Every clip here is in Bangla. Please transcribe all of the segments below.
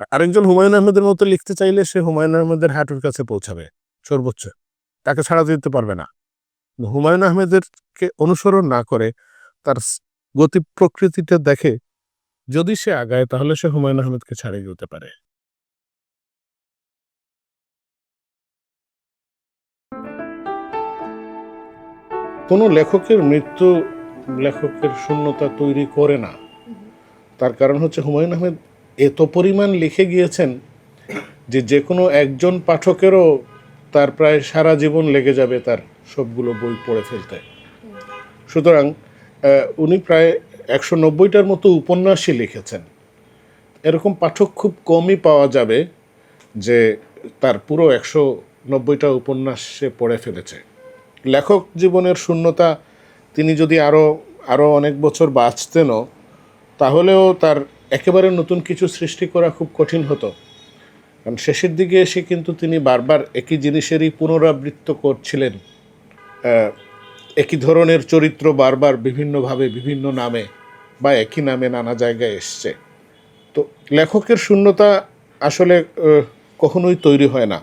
আরেকজন হুমায়ুন আহমেদের মতো লিখতে চাইলে সে হুমায়ুন আহমেদের হাঁটুর কাছে পৌঁছাবে সর্বোচ্চ। তাকে ছাড়া দিতে পারবে না। হুমায়ুন আহমেদেরকে অনুসরণ না করে তার গতি প্রকৃতিটা দেখে যদি সে আগায় তাহলে সে হুমায়ুন আহমেদকে ছাড়িয়ে যেতে পারে। কোনো লেখকের মৃত্যু লেখকের শূন্যতা তৈরি করে না। তার কারণ হচ্ছে হুমায়ুন আহমেদ এত পরিমাণ লিখে গিয়েছেন যে যে কোনো একজন পাঠকেরও তার প্রায় সারা জীবন লেগে যাবে তার সবগুলো বই পড়ে ফেলতে। সুতরাং উনি প্রায় একশো নব্বইটার মতো উপন্যাসই লিখেছেন। এরকম পাঠক খুব কমই পাওয়া যাবে যে তার পুরো একশো নব্বইটা উপন্যাস সে পড়ে ফেলেছে। লেখক জীবনের শূন্যতা তিনি যদি আরও আরও অনেক বছর বাঁচতেনও, তাহলেও তার একেবারে নতুন কিছু সৃষ্টি করা খুব কঠিন হতো। কারণ শেষের দিকে এসে কিন্তু তিনি বারবার একই জিনিসেরই পুনরাবৃত্ত করছিলেন। একই ধরনের চরিত্র বারবার বিভিন্নভাবে, বিভিন্ন নামে বা একই নামে নানা জায়গায় এসছে। তো লেখকের শূন্যতা আসলে কখনোই তৈরি হয় না।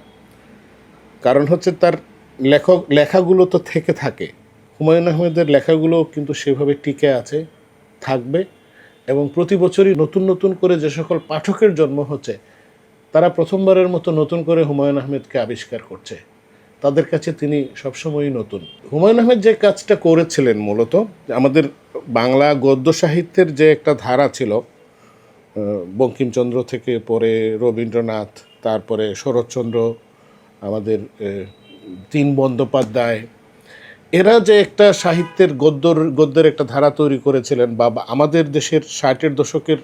কারণ হচ্ছে তার লেখক, লেখাগুলো তো থেকে থাকে। হুমায়ুন আহমেদের লেখাগুলো কিন্তু সেভাবে টিকে আছে, থাকবে। এবং প্রতি বছরই নতুন নতুন করে যে সকল পাঠকের জন্ম হচ্ছে, তারা প্রথমবারের মতো নতুন করে হুমায়ুন আহমেদকে আবিষ্কার করছে। তাদের কাছে তিনি সবসময়ই নতুন। হুমায়ুন আহমেদ যে কাজটা করেছিলেন মূলত, আমাদের বাংলা গদ্য সাহিত্যের যে একটা ধারা ছিল বঙ্কিমচন্দ্র থেকে পরে রবীন্দ্রনাথ, তারপরে শরৎচন্দ্র, আমাদের তিন বন্দ্যোপাধ্যায় এরা যে একটা সাহিত্যের গদ্যর, গদ্যের একটা ধারা তৈরি করেছিলেন বা আমাদের দেশের ষাটের দশকের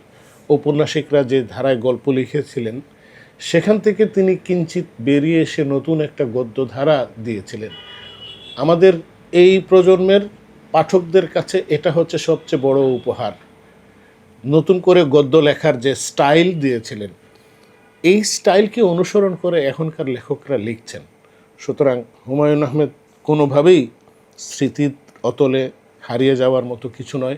ঔপন্যাসিকরা যে ধারায় গল্প লিখেছিলেন, সেখান থেকে তিনি কিঞ্চিত বেরিয়ে এসে নতুন একটা গদ্য ধারা দিয়েছিলেন। আমাদের এই প্রজন্মের পাঠকদের কাছে এটা হচ্ছে সবচেয়ে বড় উপহার। নতুন করে গদ্য লেখার যে স্টাইল দিয়েছিলেন, এই স্টাইলকে অনুসরণ করে এখনকার লেখকরা লিখছেন। সুতরাং হুমায়ুন আহমেদ কোনোভাবেই স্মৃতির অতলে হারিয়ে যাওয়ার মতো কিছু নয়।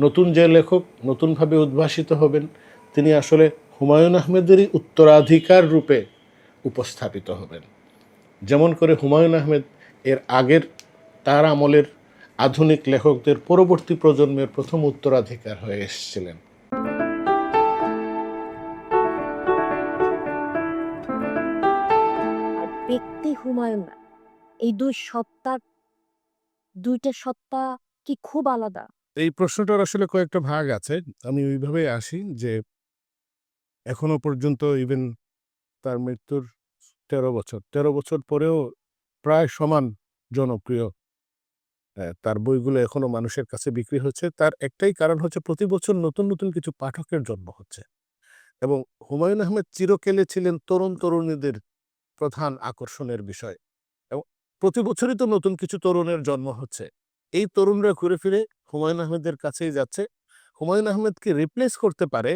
নতুন যে লেখক নতুনভাবে উদ্ভাসিত হবেন, তিনি আসলে হুমায়ুন আহমেদেরই উত্তরাধিকার রূপে উপস্থাপিত হবেন। যেমন করে হুমায়ুন আহমেদ এর আগের তার আমলের আধুনিক লেখকদের পরবর্তী প্রজন্মের প্রথম উত্তরাধিকার হয়ে এসেছিলেন। ব্যক্তি হুমায়ুন এই দুই সত্তার দুইটা সত্তা কি খুব আলাদা? এই প্রশ্নটার আসলে কয়েকটা ভাগ আছে। আমি ওইভাবে আসি যে এখনও পর্যন্ত ইভেন তার মৃত্যুর তেরো বছর। তেরো বছর পরেও প্রায় সমান জনপ্রিয় তার বইগুলো এখনও মানুষের কাছে বিক্রি হচ্ছে। তার একটাই কারণ হচ্ছে প্রতি বছর নতুন নতুন কিছু পাঠকের জন্ম হচ্ছে এবং হুমায়ুন আহমেদ চিরকেলে ছিলেন তরুণ, তরুণীদের প্রধান আকর্ষণের বিষয়। প্রতি বছরই তো নতুন কিছু তরুণের জন্ম হচ্ছে। এই তরুণরা ঘুরে ফিরে হুমায়ুন আহমেদের কাছেই যাচ্ছে। হুমায়ুন আহমেদকে রিপ্লেস করতে পারে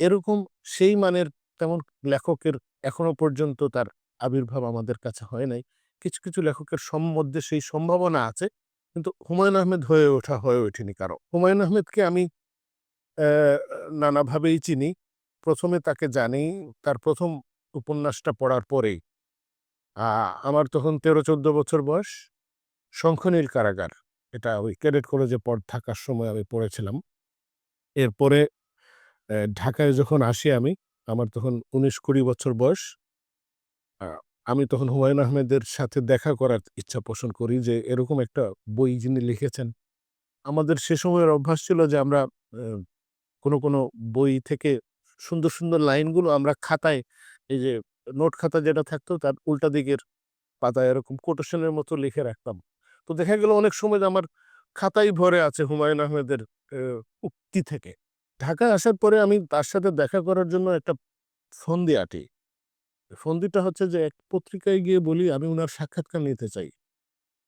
এরকম সেই মানের তেমন লেখকের এখনও পর্যন্ত তার আবির্ভাব আমাদের কাছে হয় নাই। কিছু কিছু লেখকের সম- মধ্যে সেই সম্ভাবনা আছে, কিন্তু হুমায়ুন আহমেদ হয়ে ওঠা, হয়ে ওঠেনি কারও। হুমায়ুন আহমেদকে আমি নানাভাবেই চিনি। প্রথমে তাকে জানি, তার প্রথম উপন্যাসটা পড়ার পরেই। আমার তখন তেরো চোদ্দ বছর বয়স। শঙ্খনীল কারাগার, এটা ওই ক্যাডেট কলেজে পড়, থাকার সময় আমি পড়েছিলাম। এরপরে ঢাকায় যখন আসি আমি, আমার তখন উনিশ কুড়ি বছর বয়স। আমি তখন হুমায়ুন আহমেদের সাথে দেখা করার ইচ্ছা পোষণ করি যে, এরকম একটা বই যিনি লিখেছেন, আমাদের সে সময়ের অভ্যাস ছিল যে, আমরা কোনো কোনো বই থেকে সুন্দর সুন্দর লাইনগুলো আমরা খাতায় এই যে নোট খাতা যেটা থাকতো তার উল্টা দিকের পাতায় এরকম কোটেশনের মতো লিখে রাখতাম। তো দেখা গেল অনেক সময় আমার খাতাই ভরে আছে হুমায়ুন আহমেদের উক্তি থেকে। ঢাকা আসার পরে আমি তার সাথে দেখা করার জন্য একটা ফন্দি আঁটি। ফন্দিটা হচ্ছে যে এক পত্রিকায় গিয়ে বলি, আমি ওনার সাক্ষাৎকার নিতে চাই।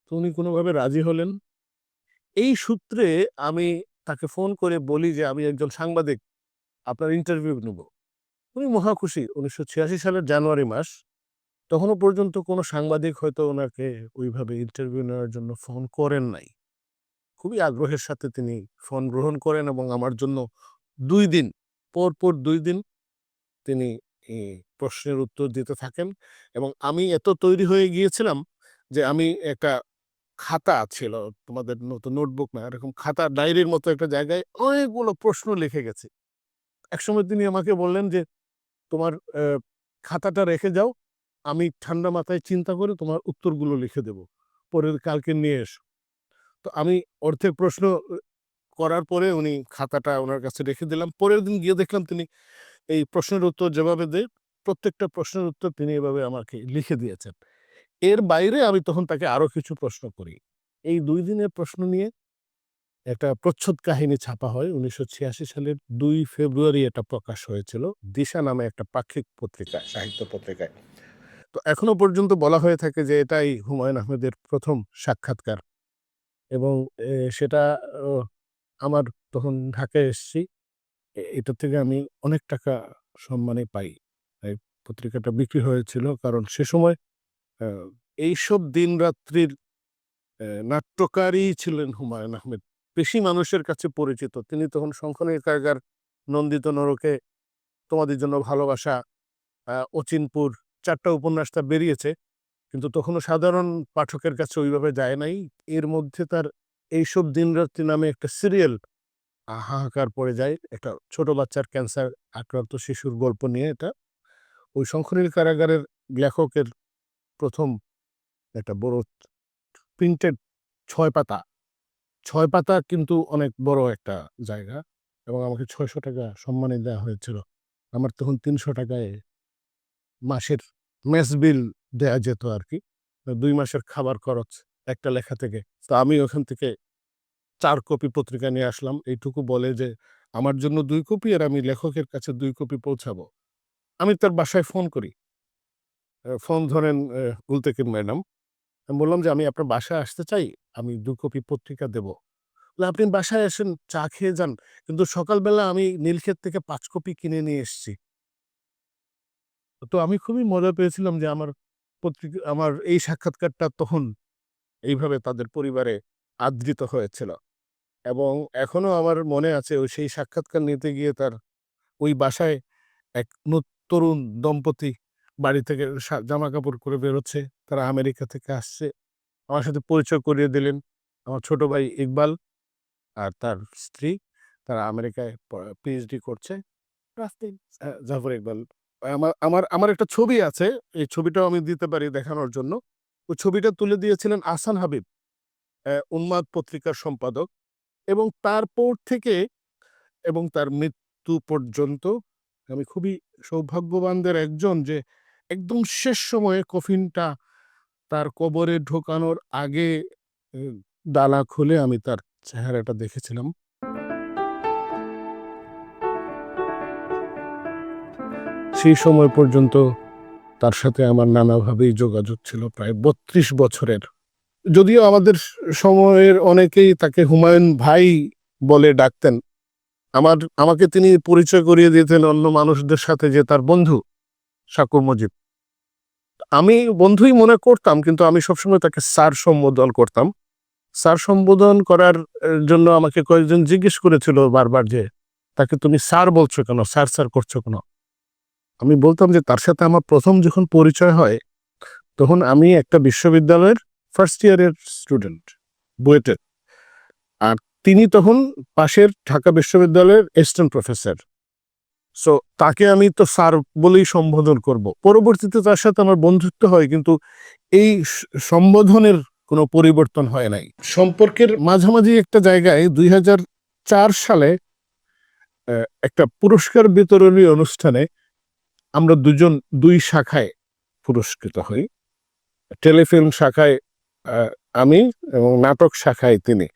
তো উনি কোনোভাবে রাজি হলেন। এই সূত্রে আমি তাকে ফোন করে বলি যে, আমি একজন সাংবাদিক, আপনার ইন্টারভিউ নেব। উনি মহা খুশি। উনিশশো ছিয়াশি সালের জানুয়ারি মাস তখনও পর্যন্ত কোনো সাংবাদিক হয়তো ওনাকে ওইভাবে ইন্টারভিউ নেওয়ার জন্য ফোন করেন নাই। খুবই আগ্রহের সাথে তিনি ফোন গ্রহণ করেন এবং আমার জন্য দুই দিন, পর পর দুই দিন তিনি প্রশ্নের উত্তর দিতে থাকেন এবং আমি এত তৈরি হয়ে গিয়েছিলাম যে আমি একটা খাতা ছিল, তোমাদের নতুন নোটবুক না, এরকম খাতা ডায়েরির মতো একটা জায়গায় অনেকগুলো প্রশ্ন লিখে গেছি। একসময় তিনি আমাকে বললেন যে তোমার খাতাটা রেখে যাও। আমি ঠান্ডা মাথায় চিন্তা করে তোমার উত্তরগুলো লিখে দেব। পরের কালকে নিয়ে এসো। তো আমি অর্ধেক প্রশ্ন করার পরে উনি খাতাটা ওনার কাছে রেখে দিলাম। পরের দিন গিয়ে দেখলাম তিনি এই প্রশ্নের উত্তর যেভাবে দেয়, প্রত্যেকটা প্রশ্নের উত্তর তিনি এভাবে আমাকে লিখে দিয়েছেন। এর বাইরে আমি তখন তাকে আরও কিছু প্রশ্ন করি। এই দুই দিনের প্রশ্ন নিয়ে একটা প্রচ্ছদ কাহিনী ছাপা হয়। উনিশশো ছিয়াশি সালের দুই ফেব্রুয়ারি এটা প্রকাশ হয়েছিল। দিশা নামে একটা পাক্ষিক পত্রিকা সাহিত্য পত্রিকায়। তো এখনও পর্যন্ত বলা হয়ে থাকে যে এটাই হুমায়ুন আহমেদের প্রথম সাক্ষাৎকার। এবং সেটা আমার তখন ঢাকায় এসেছি। এটা থেকে আমি অনেক টাকা সম্মানে পাই। এই পত্রিকাটা বিক্রি হয়েছিল কারণ সে সময় এইসব দিন রাত্রির আহ, নাট্যকারই ছিলেন হুমায়ুন আহমেদ। বেশি মানুষের কাছে পরিচিত। তিনি তখন শঙ্খনের কারাগার, নন্দিত নরকে তোমাদের জন্য ভালোবাসা অচিনপুর চারটা উপন্যাসটা বেরিয়েছে। কিন্তু তখনও সাধারণ পাঠকের কাছে ওইভাবে যায় নাই। এর মধ্যে তার এইসব দিনরাত্রি নামে একটা সিরিয়াল হাহাকার পড়ে যায়। একটা ছোট বাচ্চার ক্যান্সার আক্রান্ত শিশুর গল্প নিয়ে এটা। ওই শঙ্খনীল কারাগারের লেখকের প্রথম একটা বড় প্রিন্টেড ছয় পাতা ছয় পাতা কিন্তু অনেক বড় একটা জায়গা এবং আমাকে ছয়শো টাকা সম্মানে দেওয়া হয়েছিল। আমার তখন তিনশো টাকায় মাসের মেস বিল দেয়া যেত আর কি দুই মাসের খাবার খরচ একটা লেখা থেকে। তো আমি ওখান থেকে চার কপি পত্রিকা নিয়ে আসলাম। এইটুকু বলে যে, আমার জন্য দুই কপি আর আমি লেখকের কাছে দুই কপি পৌঁছাবো। আমি তার বাসায় ফোন করি। ফোন ধরেন গুলতেকির ম্যাডাম। আমি বললাম যে, আমি আপনার বাসায় আসতে চাই, আমি দু কপি পত্রিকা দেব। আপনি বাসায় আসেন, চা খেয়ে যান, কিন্তু সকালবেলা আমি নীলক্ষেত থেকে পাঁচ কপি কিনে নিয়ে এসেছি। তো আমি খুবই মজা পেয়েছিলাম যে, আমার পত্রিকা, আমার এই সাক্ষাৎকারটা তখন এইভাবে তাদের পরিবারে আদৃত হয়েছিল। এবং এখনও আমার মনে আছে, ওই সেই সাক্ষাৎকার নিতে গিয়ে তার ওই বাসায় এক তরুণ দম্পতি বাড়ি থেকে জামা কাপড় করে বেরোচ্ছে তারা আমেরিকা থেকে আসছে। আমার সাথে পরিচয় করিয়ে দিলেন আমার ছোট ভাই ইকবাল আর তার স্ত্রী। তারা আমেরিকায় পিএইচডি করছে। জাফর ইকবাল আমার আমার আমার একটা ছবি আছে এই ছবিটাও আমি দিতে পারি দেখানোর জন্য। ওই ছবিটা তুলে দিয়েছিলেন আসান হাবিব উন্মাদ পত্রিকার সম্পাদক এবং তারপর থেকে এবং তার মৃত্যু পর্যন্ত আমি খুবই সৌভাগ্যবানদের একজন যে একদম শেষ সময়ে কফিনটা তার কবরে ঢোকানোর আগে ডালা খুলে আমি তার চেহারাটা দেখেছিলাম। সেই সময় পর্যন্ত তার সাথে আমার নানাভাবেই যোগাযোগ ছিল প্রায় বত্রিশ বছরের। যদিও আমাদের সময়ের অনেকেই তাকে হুমায়ুন ভাই বলে ডাকতেন। আমার, আমাকে তিনি পরিচয় করিয়ে দিতেন অন্য মানুষদের সাথে যে তার বন্ধু। সাকুর মজিব। আমি বন্ধুই মনে করতাম, কিন্তু আমি সবসময় তাকে স্যার সম্বোধন করতাম। স্যার সম্বোধন করার জন্য আমাকে কয়েকজন জিজ্ঞেস করেছিল বারবার যে, তাকে তুমি স্যার বলছো কেন? স্যার স্যার করছ কেন? আমি বলতাম যে, তার সাথে আমার প্রথম যখন পরিচয় হয়, তখন আমি একটা বিশ্ববিদ্যালয়ের ফার্স্ট ইয়ারের স্টুডেন্ট বুয়েটের। আর তিনি তখন পাশের ঢাকা বিশ্ববিদ্যালয়ের অ্যাসিস্ট্যান্ট প্রফেসর সো তাকে আমি তো স্যার বলেই সম্বোধন করব। পরবর্তীতে তার সাথে আমার বন্ধুত্ব হয়, কিন্তু এই সম্বোধনের কোনো পরিবর্তন হয় নাই। সম্পর্কের মাঝামাঝি একটা জায়গায় দুই সালে একটা পুরস্কার বিতরণী অনুষ্ঠানে আমরা দুজন দুই শাখায় পুরস্কৃত হই। টেলিফিল্ম শাখায় আমি এবং নাটক শাখায় তিনি।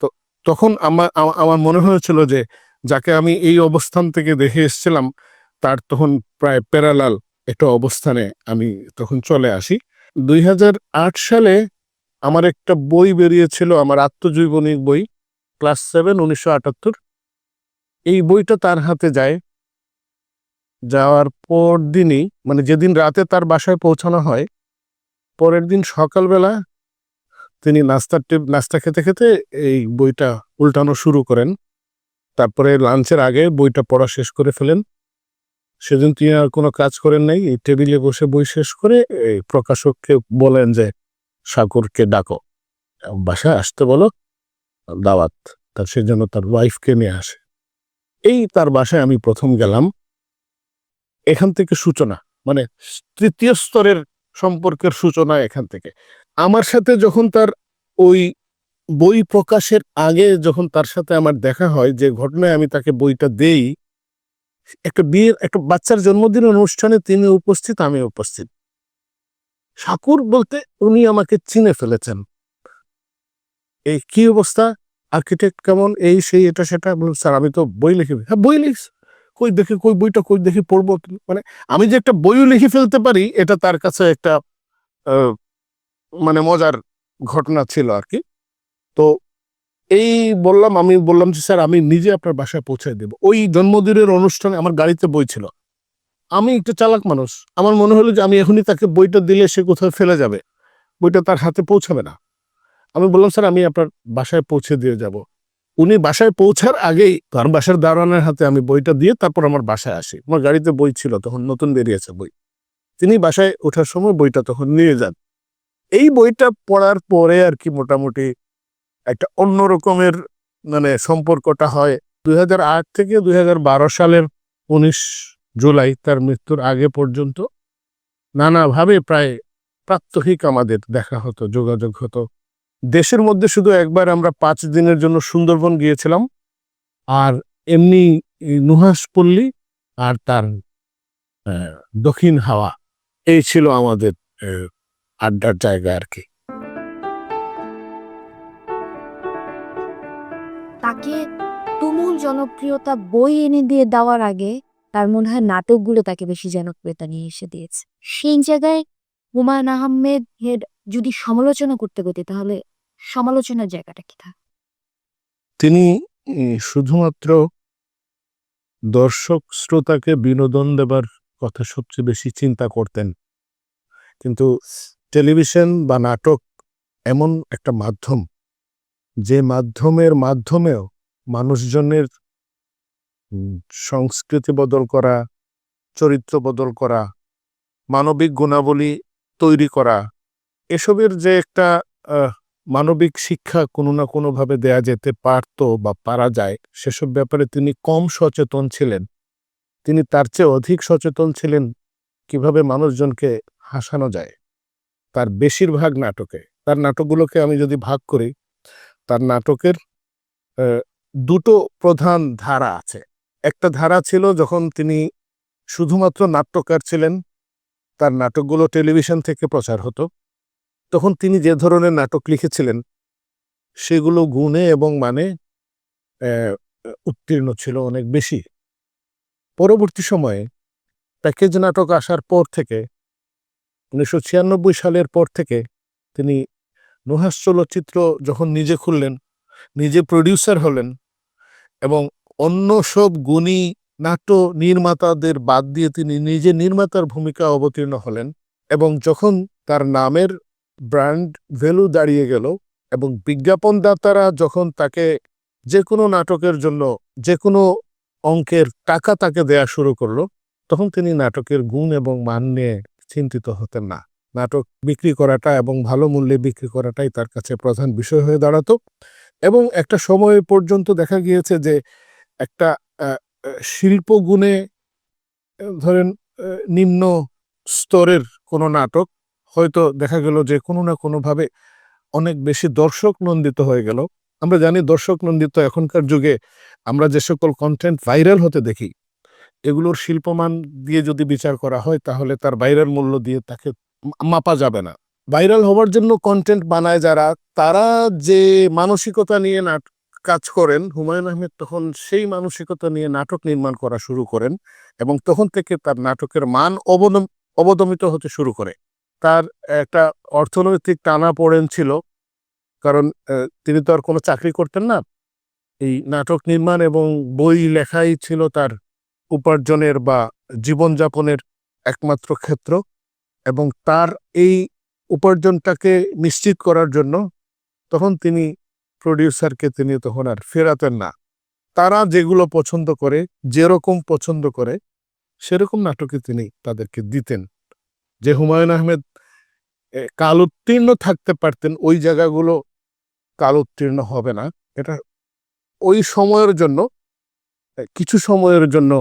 তো তখন আমার আমার মনে হয়েছিল যে যাকে আমি এই অবস্থান থেকে দেখে এসেছিলাম, তার তখন প্রায় প্যারালাল একটা অবস্থানে আমি তখন চলে আসি। দুই হাজার আট সালে আমার একটা বই বেরিয়েছিল, আমার আত্মজীবনী বই, ক্লাস সেভেন, উনিশশো আটাত্তর। এই বইটা তার হাতে যায়। যাওয়ার পর দিনই মানে যেদিন রাতে তার বাসায় পৌঁছানো হয়, পরের দিন সকালবেলা তিনি নাস্তার নাস্তা খেতে খেতে এই বইটা উল্টানো শুরু করেন। তারপরে লাঞ্চের আগে বইটা পড়া শেষ করে ফেলেন। সেদিন তিনি আর কোনো কাজ করেন নাই, এই টেবিলে বসে বই শেষ করে এই প্রকাশককে বলেন যে সাকুরকে ডাকো বাসায় আসতে বলো, দাওয়াত তার সেজন্য তার ওয়াইফকে নিয়ে আসে। এই তার বাসায় আমি প্রথম গেলাম। এখান থেকে সূচনা মানে তৃতীয় স্তরের সম্পর্কের সূচনা এখান থেকে। আমার সাথে যখন তার ওই বই প্রকাশের আগে যখন তার সাথে আমার দেখা হয় যে ঘটনায় আমি তাকে বইটা দেই একটা বিয়ের একটা বাচ্চার জন্মদিনের অনুষ্ঠানে তিনি উপস্থিত আমি উপস্থিত। ঠাকুর বলতে উনি আমাকে চিনে ফেলেছেন। এই কি অবস্থা? আর্কিটেক্ট কেমন? এই সেই এটা সেটা? বললাম, স্যার আমি তো বই লিখি হ্যাঁ বই লিখ কই দেখি কই বইটা কই দেখি পড়ব? মানে আমি যে একটা বইও লিখে ফেলতে পারি এটা তার কাছে একটা মানে মজার ঘটনা ছিল আর কি। তো এই বললাম, আমি বললাম যে, স্যার, আমি নিজে আপনার বাসায় পৌঁছে দেব। ওই জন্মদিনের অনুষ্ঠানে আমার গাড়িতে বই ছিল। আমি একটু চালাক মানুষ। আমার মনে হলো যে, আমি এখনই তাকে বইটা দিলে সে কোথাও ফেলে যাবে। বইটা তার হাতে পৌঁছাবে না। আমি বললাম, স্যার, আমি আপনার বাসায় পৌঁছে দিয়ে যাব। উনি বাসায় পৌঁছার আগেই তার বাসার দারোয়ানের হাতে আমি বইটা দিয়ে তারপর আমার বাসায় আসি। আমার গাড়িতে বই ছিল, তখন নতুন বেরিয়েছে বই। তিনি বাসায় ওঠার সময় বইটা তখন নিয়ে যান। এই বইটা পড়ার পরে আর কি মোটামুটি একটা অন্য রকমের মানে সম্পর্কটা হয়। দুই হাজার আট থেকে দুই হাজার বারো সালের উনিশ জুলাই তার মৃত্যুর আগে পর্যন্ত নানাভাবে প্রায় প্রাত্যহিক আমাদের দেখা হতো, যোগাযোগ হতো। দেশের মধ্যে শুধু একবার আমরা পাঁচ দিনের জন্য সুন্দরবন গিয়েছিলাম আর এমনি নুহাসপল্লী আর তার দক্ষিণ হাওয়া, এই ছিল আমাদের আড্ডার জায়গা আর কি। তাকে তুমুল জনপ্রিয়তা বই এনে দিয়ে দেওয়ার আগে তার মনে হয় নাটকগুলো তাকে বেশি জনপ্রিয়তা নিয়ে এসে দিয়েছে। সেই জায়গায় হুমায়ুন আহমেদ এর যদি সমালোচনা করতে গতি তাহলে সমালোচনার জায়গাটা কি থাকে? তিনি শুধুমাত্র দর্শক শ্রোতাকে বিনোদন দেবার কথা সবচেয়ে বেশি চিন্তা করতেন। কিন্তু টেলিভিশন বা নাটক এমন একটা মাধ্যম যে মাধ্যমের মাধ্যমেও মানুষজনের সংস্কৃতি বদল করা, চরিত্র বদল করা, মানবিক গুণাবলী তৈরি করা, এসবের যে একটা মানবিক শিক্ষা কোনো না কোনোভাবে দেয়া যেতে পারতো বা পারা যায়, সেসব ব্যাপারে তিনি কম সচেতন ছিলেন। তিনি তার চেয়ে অধিক সচেতন ছিলেন কীভাবে মানুষজনকে হাসানো যায়। তার বেশিরভাগ নাটকে, তার নাটকগুলোকে আমি যদি ভাগ করি তার নাটকের দুটো প্রধান ধারা আছে। একটা ধারা ছিল যখন তিনি শুধুমাত্র নাট্যকার ছিলেন, তার নাটকগুলো টেলিভিশন থেকে প্রচার হতো, তখন তিনি যে ধরনের নাটক লিখেছিলেন, সেগুলো গুণে এবং মানে উত্তীর্ণ ছিল অনেক বেশি। পরবর্তী সময়ে প্যাকেজ নাটক আসার পর থেকে, উনিশশো ছিয়ানব্বই সালের পর থেকে তিনি নুহাস চলচ্চিত্র যখন নিজে খুললেন, নিজে প্রডিউসার হলেন এবং অন্য সব গুণী নাট্য নির্মাতাদের বাদ দিয়ে তিনি নিজে নির্মাতার ভূমিকা অবতীর্ণ হলেন এবং যখন তার নামের ব্র্যান্ড ভ্যালু দাঁড়িয়ে গেল এবং বিজ্ঞাপনদাতারা যখন তাকে যে কোনো নাটকের জন্য যে কোনো অঙ্কের টাকা তাকে দেয়া শুরু করল, তখন তিনি নাটকের গুণ এবং মান নিয়ে চিন্তিত হতেন না। নাটক বিক্রি করাটা এবং ভালো মূল্যে বিক্রি করাটাই তার কাছে প্রধান বিষয় হয়ে দাঁড়াতো। এবং একটা সময় পর্যন্ত দেখা গিয়েছে যে একটা আহ, আহ, শিল্প গুণে ধরেন নিম্ন স্তরের কোনো নাটক হয়তো দেখা গেল যে কোনো না কোনোভাবে অনেক বেশি দর্শক নন্দিত হয়ে গেল। আমরা জানি দর্শক নন্দিত এখনকার যুগে আমরা যে সকল কন্টেন্ট ভাইরাল হতে দেখি এগুলোর শিল্পমান দিয়ে যদি বিচার করা হয় তাহলে তার ভাইরাল মূল্য দিয়ে তাকে মাপা যাবে না। ভাইরাল হওয়ার জন্য কন্টেন্ট বানায় যারা, তারা যে মানসিকতা নিয়ে নাট, কাজ করেন, হুমায়ুন আহমেদ তখন সেই মানসিকতা নিয়ে নাটক নির্মাণ করা শুরু করেন এবং তখন থেকে তার নাটকের মান অবদম অবদমিত হতে শুরু করে। তার একটা অর্থনৈতিক টানা পড়েন ছিল, কারণ তিনি তো আর কোনো চাকরি করতেন না। এই নাটক নির্মাণ এবং বই লেখাই ছিল তার উপার্জনের বা জীবনযাপনের একমাত্র ক্ষেত্র। এবং তার এই উপার্জনটাকে নিশ্চিত করার জন্য তখন তিনি প্রডিউসারকে তিনি তখন আর ফেরাতেন না। তারা যেগুলো পছন্দ করে, যেরকম পছন্দ করে, সেরকম নাটকে তিনি তাদেরকে দিতেন। যে হুমায়ুন আহমেদ কাল উত্তীর্ণ থাকতে পারতেন, ওই জায়গাগুলো কাল উত্তীর্ণ হবে না। এটা ওই সময়ের জন্য কিছু সময়ের জন্য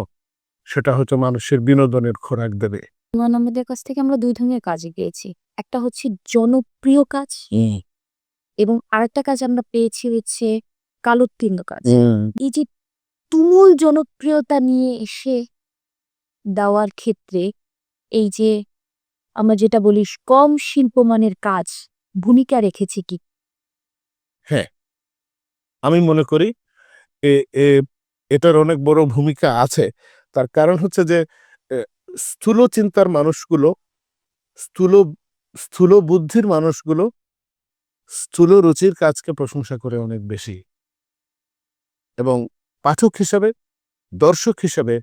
সেটা হচ্ছে মানুষের বিনোদনের খোরাক দেবে। হুমায়ুন আহমেদের কাছ থেকে আমরা দুই ধরনের কাজে পেয়েছি। একটা হচ্ছে জনপ্রিয় কাজ এবং আরেকটা কাজ আমরা পেয়েছি হচ্ছে কালোত্তীর্ণ কাজ। এই যে তুমুল জনপ্রিয়তা নিয়ে এসে দেওয়ার ক্ষেত্রে এই যে আমরা যেটা বলি কম শিল্পমানের কাজ ভূমিকা রেখেছে কি? হ্যাঁ। আমি মনে করি এটার অনেক বড় ভূমিকা আছে। তার কারণ হচ্ছে যে স্থূল চিন্তার মানুষগুলো, স্থূল স্থূল বুদ্ধির মানুষগুলো স্থূল রুচির কাজকে প্রশংসা করে অনেক বেশি। এবং পাঠক হিসাবে, দর্শক হিসাবে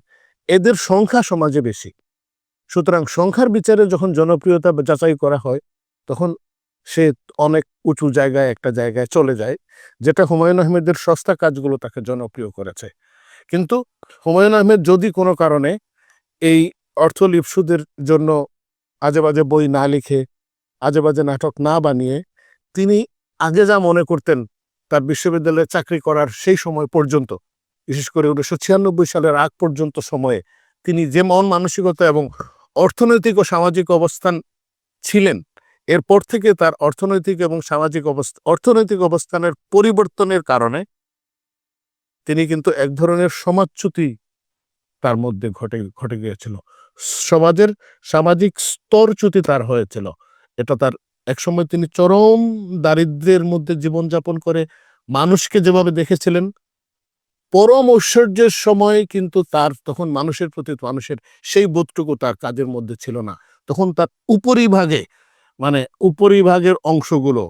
এদের সংখ্যা সমাজে বেশি। সুতরাং সংখ্যার বিচারে যখন জনপ্রিয়তা যাচাই করা হয়, তখন সে অনেক উঁচু জায়গায় একটা জায়গায় চলে যায়, যেটা হুমায়ুন আহমেদের সস্তা কাজগুলো তাকে জনপ্রিয় করেছে। কিন্তু হুমায়ুন আহমেদ যদি কোনো কারণে এই অর্থলিপসুদের জন্য আজে বাজে বই না লিখে, আজে বাজে নাটক না বানিয়ে তিনি আগে যা মনে করতেন তার বিশ্ববিদ্যালয়ে চাকরি করার সেই সময় পর্যন্ত, বিশেষ করে উনিশশো ছিয়ানব্বই সালের আগ পর্যন্ত সময়ে তিনি যে মন মানসিকতা এবং অর্থনৈতিক ও সামাজিক অবস্থান ছিলেন, এরপর থেকে তার অর্থনৈতিক এবং সামাজিক অবস্থা, অর্থনৈতিক অবস্থানের পরিবর্তনের কারণে তিনি কিন্তু এক ধরনের সমাজচ্যুতি তার মধ্যে ঘটে ঘটে গিয়েছিল। সমাজের সামাজিক স্তরচ্যুতি তার হয়েছিল। এটা তার একসময় তিনি চরম দারিদ্র্যের মধ্যে জীবনযাপন করে মানুষকে যেভাবে দেখেছিলেন, পরম ঐশ্বর্যের সময় কিন্তু তার তখন মানুষের প্রতি মানুষের সেই বোধটুকু তার কাজের মধ্যে ছিল না। তখন তার উপরিভাগে মানে উপরিভাগের অংশগুলো,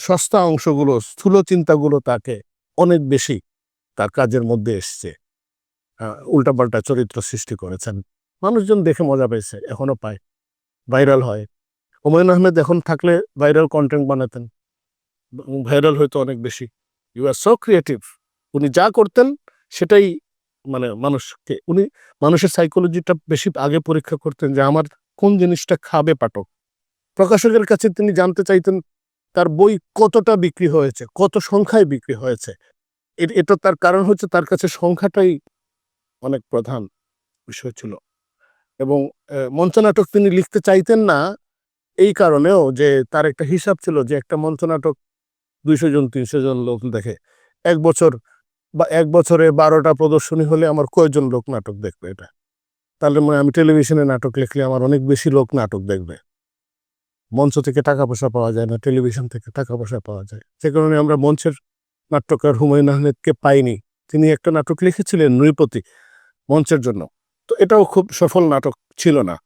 সস্তা অংশগুলো, স্থূল চিন্তাগুলো তাকে অনেক বেশি তার কাজের মধ্যে এসছে। উল্টাপাল্টা চরিত্র সৃষ্টি করেছেন। মানুষজন দেখে মজা পেয়েছে, এখনও পায়। ভাইরাল হয়। হুমায়ুন আহমেদ এখন থাকলে ভাইরাল কন্টেন্ট বানাতেন। ভাইরাল হয়তো অনেক বেশি। ইউ আর সো ক্রিয়েটিভ উনি যা করতেন, সেটাই মানে মানুষকে, উনি মানুষের সাইকোলজিটা বেশি আগে পরীক্ষা করতেন যে আমার কোন জিনিসটা খাবে পাঠক। প্রকাশকের কাছে তিনি জানতে চাইতেন, তার বই কতটা বিক্রি হয়েছে, কত সংখ্যায় বিক্রি হয়েছে। এটা তার কারণ হচ্ছে তার কাছে সংখ্যাটাই অনেক প্রধান বিষয় ছিল। এবং মঞ্চনাটক তিনি লিখতে চাইতেন না এই কারণেও যে তার একটা হিসাব ছিল যে একটা মঞ্চনাটক দুইশো জন, তিনশো জন লোক দেখে। এক বছর বা এক বছরে বারোটা প্রদর্শনী হলে আমার কয়জন লোক নাটক দেখবে এটা? তাহলে মনে আমি টেলিভিশনে নাটক লিখলে আমার অনেক বেশি লোক নাটক দেখবে। মঞ্চ থেকে টাকা পয়সা পাওয়া যায় না, টেলিভিশন থেকে টাকা পয়সা পাওয়া যায়। সে কারণে আমরা মঞ্চের নাট্যকার হুমায়ুন আহমেদকে পাইনি। তিনি একটা নাটক লিখেছিলেন নৃপতি মঞ্চের জন্য। তো এটাও খুব সফল নাটক ছিল না।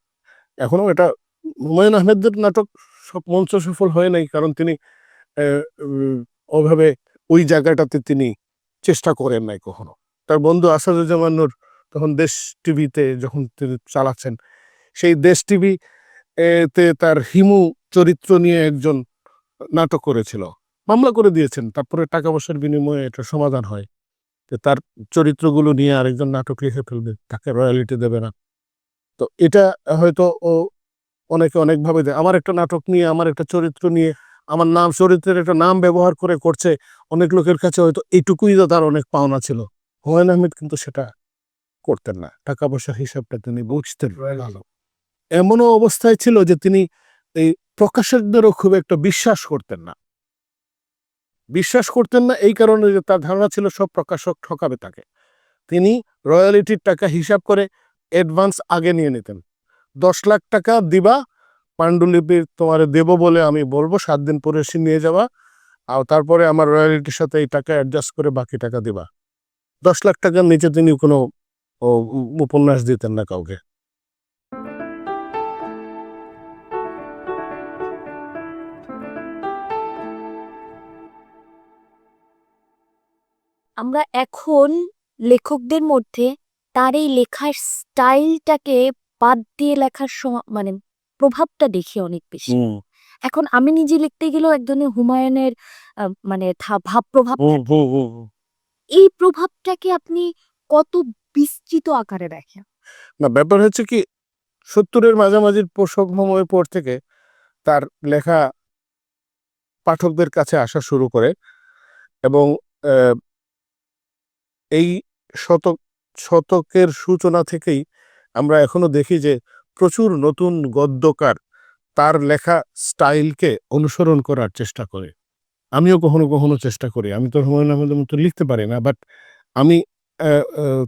এখনও এটা হুমায়ুন আহমেদের নাটক সব মঞ্চ সফল হয় নাই, কারণ তিনি ওভাবে ওই জায়গাটাতে তিনি চেষ্টা করেন নাই কখনো। তার বন্ধু আসাদুজ্জামান নূর তখন দেশ টিভিতে যখন তিনি চালাচ্ছেন, সেই দেশ টিভি তে তার হিমু চরিত্র নিয়ে একজন নাটক করেছিল। মামলা করে দিয়েছেন, তারপরে টাকা পয়সার বিনিময়ে এটা সমাধান হয়। তার চরিত্রগুলো নিয়ে আরেকজন নাটক লিখে ফেলবে তাকে রয়্যালিটি দেবে না। তো এটা হয়তো ও অনেকে অনেকভাবে দেয় আমার একটা নাটক নিয়ে আমার একটা চরিত্র নিয়ে আমার নাম চরিত্রের একটা নাম ব্যবহার করে করছে অনেক লোকের কাছে হয়তো এইটুকুই তো তার অনেক পাওনা ছিল। হুমায়ুন আহমেদ কিন্তু সেটা করতেন না। টাকা পয়সা হিসাবটা তিনি বুঝতেন ভালো এমনও অবস্থায় ছিল যে তিনি এই প্রকাশকদেরও খুব একটা বিশ্বাস করতেন না। বিশ্বাস করতেন না এই কারণে যে তার ধারণা ছিল সব প্রকাশক ঠকাবে তাকে। তিনি রয়্যালিটির টাকা হিসাব করে অ্যাডভান্স আগে নিয়ে নিতেন। দশ লাখ টাকা দিবা পাণ্ডুলিপি তোমার দেব বলে আমি বলব, সাত দিন পরে এসে নিয়ে যাওয়া আর তারপরে আমার রয়্যালিটির সাথে এই টাকা অ্যাডজাস্ট করে বাকি টাকা দিবা। দশ লাখ টাকার নিচে তিনি কোনো উপন্যাস দিতেন না কাউকে। আমরা এখন লেখকদের মধ্যে তার এই লেখার স্টাইলটাকে বাদ দিয়ে লেখার সময় মানে প্রভাবটা দেখি অনেক বেশি। এখন আমি নিজে লিখতে গেলেও এক ধরনের হুমায়ুনের মানে ভাব প্রভাব। এই প্রভাবটাকে আপনি কত বিস্তৃত আকারে দেখেন? না ব্যাপার হচ্ছে কি সত্তরের মাঝামাঝির পর সময়ের পর থেকে তার লেখা পাঠকদের কাছে আসা শুরু করে এবং আহ, এই শতক, শতকের সূচনা থেকেই আমরা এখনও দেখি যে প্রচুর নতুন গদ্যকার তার লেখা স্টাইলকে অনুসরণ করার চেষ্টা করে। আমিও কখনো কখনো চেষ্টা করি। আমি তো হুমায়ুন আহমেদের মতো লিখতে পারি না বাট আমি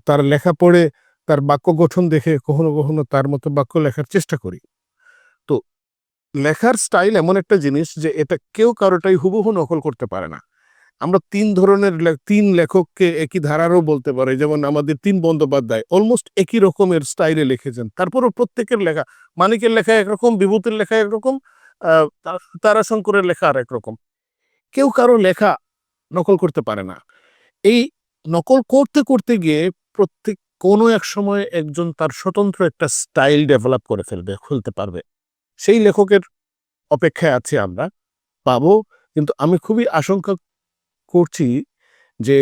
তার লেখা পড়ে, তার বাক্য গঠন দেখে কখনো কখনো তার মতো বাক্য লেখার চেষ্টা করি। তো লেখার স্টাইল এমন একটা জিনিস যে এটা কেউ কারোটাই হুবহু নকল করতে পারে না। আমরা তিন ধরনের তিন লেখককে একই ধারারও বলতে পারি। যেমন আমাদের তিন বন্দ্যোপাধ্যায় অলমোস্ট একই রকমের স্টাইলে লিখেছেন। তারপরও প্রত্যেকের লেখা, মানিকের লেখা একরকম, বিভূতির লেখা একরকম তারাশঙ্করের লেখা আর একরকম। কেউ কারও লেখা নকল করতে পারে না। এই নকল করতে করতে গিয়ে প্রত্যেক, কোনো এক সময় একজন তার স্বতন্ত্র একটা স্টাইল ডেভেলপ করে ফেলবে, খুলতে পারবে। সেই লেখকের অপেক্ষায় আছি আমরা। পাবো, কিন্তু আমি খুবই আশঙ্কা করছি যে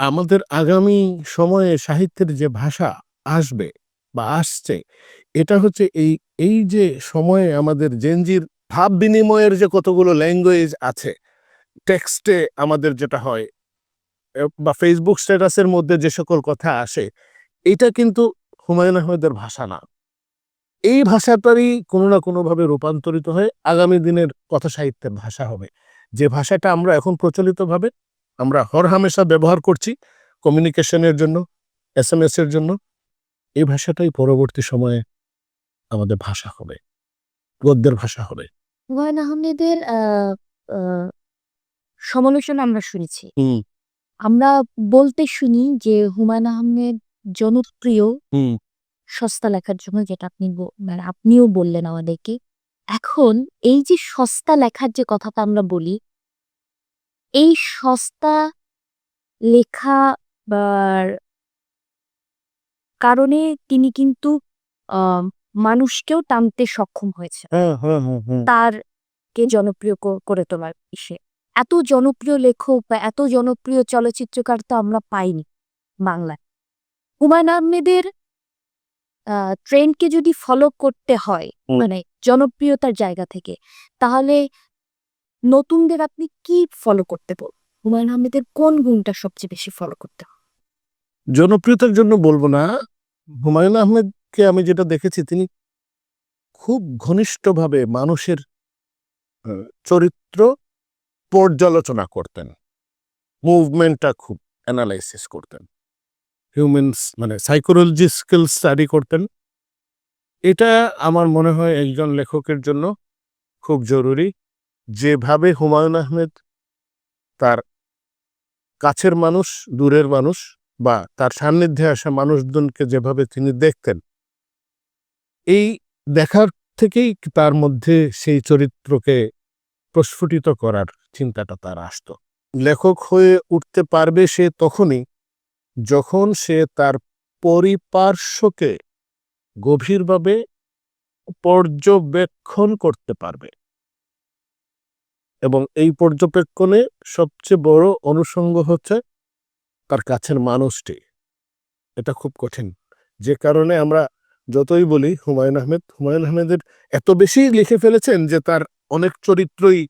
আমাদের আগামী সময়ে সাহিত্যের যে ভাষা আসবে বা আসছে, এটা হচ্ছে এই এই যে সময়ে আমাদের জেনজির ভাব বিনিময়ের যে কতগুলো ল্যাঙ্গুয়েজ আছে টেক্সটে আমাদের যেটা হয় বা ফেসবুক স্ট্যাটাসের মধ্যে যে সকল কথা আসে, এটা কিন্তু হুমায়ুন আহমেদের ভাষা না। এই ভাষাটারই কোনো না কোনোভাবে রূপান্তরিত হয়ে আগামী দিনের কথা সাহিত্যের ভাষা হবে। যে ভাষাটা আমরা এখন প্রচলিতভাবে আমরা হরহামেশা ব্যবহার করছি কমিউনিকেশনের জন্য এস এম এর জন্য। এই ভাষাটাই পরবর্তী সময়ে আমাদের ভাষা হবে। গদ্যের ভাষা হবে। হুমায়ুন আহমেদের আহ, আহ, সমালোচনা আমরা শুনেছি। আমরা বলতে শুনি যে হুমায়ুন আহমেদ জনপ্রিয় সস্তা লেখার জন্য যেটা আপনি মানে আপনিও বললেন আমাদেরকে। এখন এই যে সস্তা লেখার যে কথাটা আমরা বলি এই সস্তা লেখা কারণে তিনি কিন্তু মানুষকেও টানতে সক্ষম হয়েছে হ্যাঁ হ্যাঁ হ্যাঁ হ্যাঁ। তার কে জনপ্রিয় করে তোলার ইসে। এত জনপ্রিয় লেখক বা এত জনপ্রিয় চলচ্চিত্রকার তো আমরা পাইনি বাংলায়। হুমায়ুন আহমেদের ট্রেন্ডকে যদি ফলো করতে হয় মানে জনপ্রিয়তার জায়গা থেকে তাহলে নতুনদের আপনি কি ফলো করতে বল? হুমায়ুন আহমেদের কোন গুণটা সবচেয়ে বেশি ফলো করতে জনপ্রিয়তার জন্য বলব না। হুমায়ুন আহমেদকে আমি যেটা দেখেছি, তিনি খুব ঘনিষ্ঠভাবে মানুষের চরিত্র পর্যালোচনা করতেন। মুভমেন্টটা খুব অ্যানালাইসিস করতেন। হিউম্যানস মানে সাইকোলজিক্যাল স্টাডি করতেন। এটা আমার মনে হয় একজন লেখকের জন্য খুব জরুরি। যেভাবে হুমায়ুন আহমেদ তার কাছের মানুষ, দূরের মানুষ বা তার সান্নিধ্যে আসা মানুষজনকে যেভাবে তিনি দেখতেন, এই দেখার থেকেই তার মধ্যে সেই চরিত্রকে প্রস্ফুটিত করার চিন্তাটা তার আসতো। লেখক হয়ে উঠতে পারবে সে তখনই যখন সে তার পরিপার্শ্বকে গভীরভাবে পর্যবেক্ষণ করতে পারবে। এবং এই পর্যবেক্ষণে সবচেয়ে বড় অনুষঙ্গ হচ্ছে তার কাছের মানুষটি। এটা খুব কঠিন। যে কারণে আমরা যতই বলি হুমায়ুন আহমেদ, হুমায়ুন আহমেদের এত বেশি লিখে ফেলেছেন যে তার অনেক চরিত্রই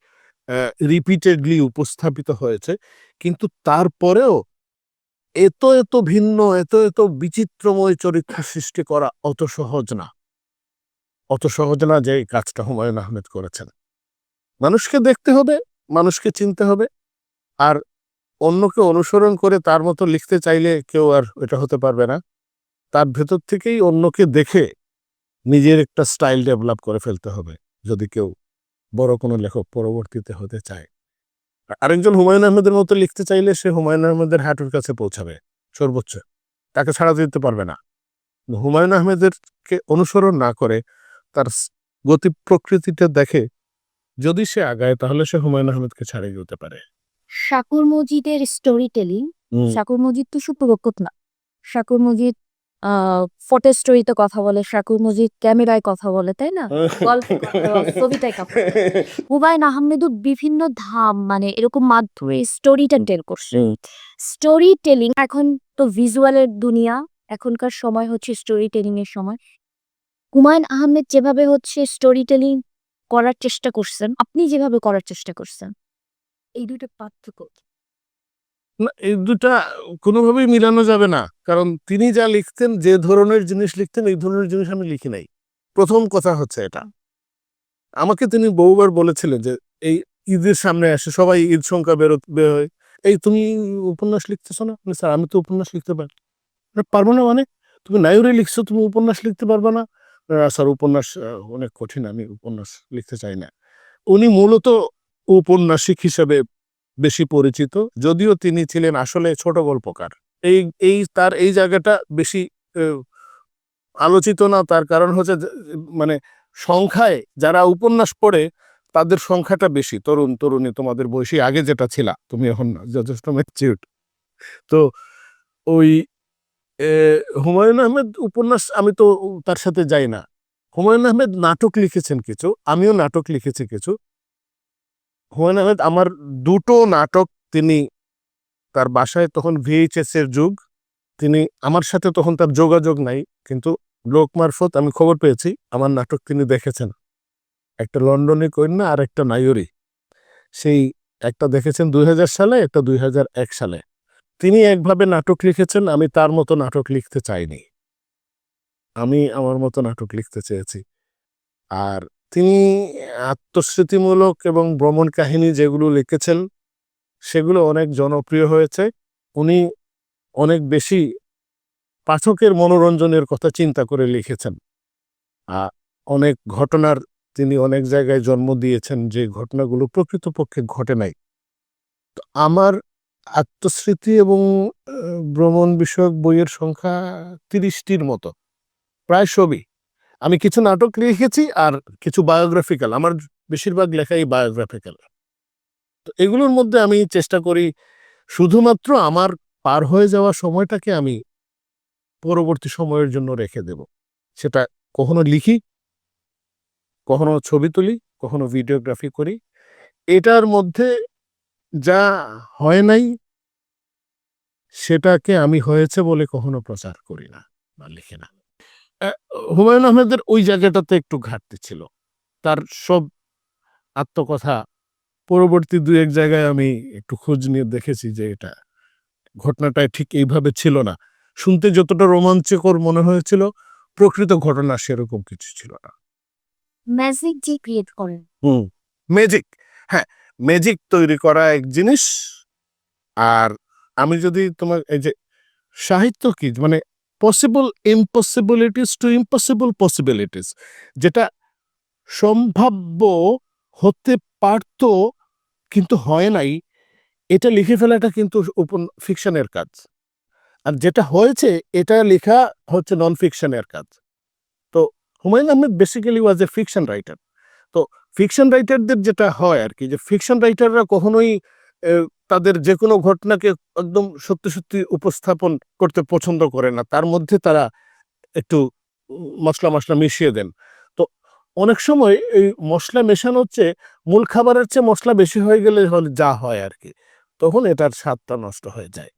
রিপিটেডলি উপস্থাপিত হয়েছে। কিন্তু তারপরেও এত এত ভিন্ন, এত এত বিচিত্রময় চরিত্র সৃষ্টি করা অত সহজ না। অত সহজ না যে এই কাজটা হুমায়ুন আহমেদ করেছেন। মানুষকে দেখতে হবে, মানুষকে চিনতে হবে। আর অন্যকে অনুসরণ করে তার মতো লিখতে চাইলে কেউ আর এটা হতে পারবে না। তার ভেতর থেকেই অন্যকে দেখে নিজের একটা স্টাইল ডেভেলপ করে ফেলতে হবে, যদি কেউ বড় কোনো লেখক পরবর্তীতে হতে চায়। আর আরেকজন হুমায়ুন আহমেদের মতো লিখতে চাইলে সে হুমায়ুন আহমেদের হাঁটুর কাছে পৌঁছাবে, সর্বোচ্চ। তাকে ছাড়া দিতে পারবে না। হুমায়ুন আহমেদেরকে অনুসরণ না করে তার গতি প্রকৃতিটা দেখে যদি সে আগায় তাহলে সে হুমায়ুন আহমেদকে ছাড়িয়ে যেতে পারে। শাকুর মজিদের স্টোরি টেলিং শাকুর মজিদ তো রক্ষক না শাকুর মজিদ ফটো স্টোরিতে কথা বলে শাকুর মজিদ ক্যামেরায় কথা বলে তাই না? গল্পে কথা বলে, কবিতায় কথা হুমায়ুন আহমেদও বিভিন্ন ধাম মানে এরকম মাধ্যমে স্টোরিটা টেল করছে। স্টোরি টেলিং এখন তো ভিজুয়ালের দুনিয়া এখনকার সময় হচ্ছে স্টোরি টেলিং এর সময়। হুমায়ুন আহমেদ যেভাবে হচ্ছে স্টোরি টেলিং করার চেষ্টা করছেন আপনি যেভাবে করার চেষ্টা করছেন। এই দুটো পার্থক্য? না এই দুটা কোনোভাবেই মিলানো যাবে না। কারণ তিনি যা লিখতেন যে ধরনের জিনিস লিখতেন এই ধরনের জিনিস আমি লিখি নাই। প্রথম কথা হচ্ছে এটা। আমাকে তিনি বহুবার বলেছিলেন যে এই ঈদের সামনে আসে সবাই ঈদ সংখ্যা বেরো বের হয়। এই তুমি উপন্যাস লিখতেছো না? স্যার আমি তো উপন্যাস লিখতে পারি পারব না মানে? তুমি নায়রে লিখছো তুমি উপন্যাস লিখতে পারবে "না, স্যার উপন্যাস অনেক কঠিন, আমি উপন্যাস লিখতে চাই না। উনি মূলত ঔপন্যাসিক হিসেবে বেশি পরিচিত, যদিও তিনি ছিলেন আসলে ছোট গল্পকার। এই এই তার এই জায়গাটা বেশি আলোচিত না, তার কারণ হচ্ছে মানে সংখ্যায় যারা উপন্যাস পড়ে, তাদের সংখ্যাটা বেশি। তরুণ, তরুণী, তোমাদের বয়সী আগে যেটা ছিল, তুমি এখন যথেষ্ট ম্যাচিউড তো ওই হুমায়ুন আহমেদ উপন্যাস আমি তো তার সাথে যাই না। হুমায়ুন আহমেদ নাটক লিখেছেন কিছু, আমিও নাটক লিখেছি কিছু। হুমায়ুন আহমেদ আমার দুটো নাটক তিনি তার বাসায় তখন ভিএইচএস এর যুগ, তিনি আমার সাথে তখন তার যোগাযোগ নাই, কিন্তু লোক মারফত আমি খবর পেয়েছি, আমার নাটক তিনি দেখেছেন। একটা লন্ডনে কন্যা আর একটা নায়রি সেই একটা দেখেছেন দুই হাজার সালে, একটা দুই হাজার এক সালে। তিনি একভাবে নাটক লিখেছেন, আমি তার মতো নাটক লিখতে চাইনি। আমি আমার মতো নাটক লিখতে চেয়েছি। আর তিনি আত্মস্মৃতিমূলক এবং ভ্রমণ কাহিনী যেগুলো লিখেছেন, সেগুলো অনেক জনপ্রিয় হয়েছে। উনি অনেক বেশি পাঠকের মনোরঞ্জনের কথা চিন্তা করে লিখেছেন। অনেক ঘটনার তিনি অনেক জায়গায় জন্ম দিয়েছেন, যে ঘটনাগুলো প্রকৃতপক্ষে ঘটে নাই। তো আমার আত্মস্মৃতি এবং ভ্রমণ বিষয়ক বইয়ের সংখ্যা তিরিশটির মতো। প্রায় সবই। আমি কিছু নাটক লিখেছি আর কিছু বায়োগ্রাফিক্যাল। আমার বেশিরভাগ লেখাই বায়োগ্রাফিক্যাল। তো এগুলোর মধ্যে আমি চেষ্টা করি শুধুমাত্র আমার পার হয়ে যাওয়া সময়টাকে আমি পরবর্তী সময়ের জন্য রেখে দেব। সেটা কখনো লিখি, কখনো ছবি তুলি, কখনো ভিডিওগ্রাফি করি। এটার মধ্যে যা হয় নাই সেটাকে আমি হয়েছে বলে কখনো প্রচার করি না বা লিখে না। হুমায়ুন আহমেদের ওই জায়গাটাতে একটু ঘাটতি ছিল। তার সব আত্মকথা পরবর্তী দু এক জায়গায় আমি একটু খোঁজ নিয়ে দেখেছি যে এটা ঘটনাটা ঠিক এইভাবে ছিল না। শুনতে যতটা রোমাঞ্চকর মনে হয়েছিল প্রকৃত ঘটনা সেরকম কিছু ছিল না। ম্যাজিক যে ক্রিয়েট করেন। হুম ম্যাজিক হ্যাঁ ম্যাজিক তৈরি করা এক জিনিস। আর আমি যদি তোমার এই যে সাহিত্য কি? মানে possible impossibilities to impossible possibilities যেটা সম্ভাব্য হতে পারত কিন্তু হয় নাই, এটা লিখে ফেলাটা কিন্তু ওপেন ফিকশনের কাজ। আর যেটা হয়েছে, এটা লেখা হচ্ছে নন ফিকশনের কাজ। তো Humayun Ahmed basically was a fiction writer তো ফিকশন রাইটারদের যেটা হয় আর কি, যে ফিকশন রাইটাররা কখনোই তাদের যে কোনো ঘটনাকে একদম সত্যি সত্যি উপস্থাপন করতে পছন্দ করে না। তার মধ্যে তারা একটু মশলা মশলা মিশিয়ে দেন। তো অনেক সময় এই মশলা মেশানো হচ্ছে, মূল খাবারের চেয়ে মশলা বেশি হয়ে গেলে যা হয় আর কি, তখন এটার স্বাদটা নষ্ট হয়ে যায়।